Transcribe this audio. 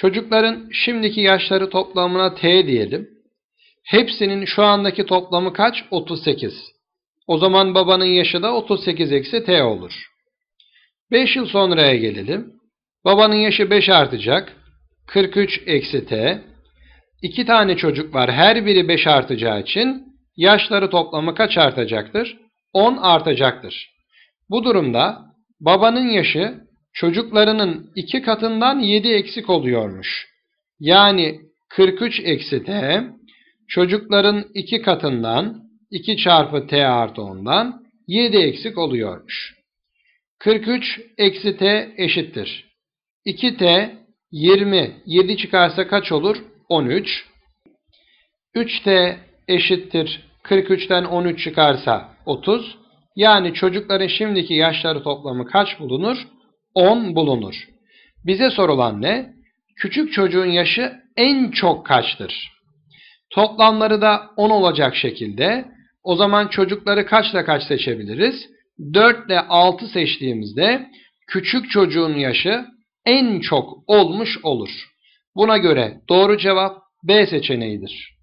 Çocukların şimdiki yaşları toplamına T diyelim. Hepsinin şu andaki toplamı kaç? 38. O zaman babanın yaşı da 38 eksi T olur. 5 yıl sonraya gelelim. Babanın yaşı 5 artacak. 43 eksi T. İki tane çocuk var. Her biri 5 artacağı için yaşları toplamı kaç artacaktır? 10 artacaktır. Bu durumda babanın yaşı çocuklarının iki katından 7 eksik oluyormuş. Yani 43 eksi T çocukların iki katından 2 çarpı T artı 10'dan 7 eksik oluyormuş. 43 eksi T eşittir. 2T 20, 7 çıkarsa kaç olur? 13. 3T eşittir 43'ten 13 çıkarsa 30. Yani çocukların şimdiki yaşları toplamı kaç bulunur? 10 bulunur. Bize sorulan ne? Küçük çocuğun yaşı en çok kaçtır? Toplamları da 10 olacak şekilde o zaman çocukları kaçla kaç seçebiliriz? 4 ile 6 seçtiğimizde küçük çocuğun yaşı en çok olmuş olur. Buna göre doğru cevap B seçeneğidir.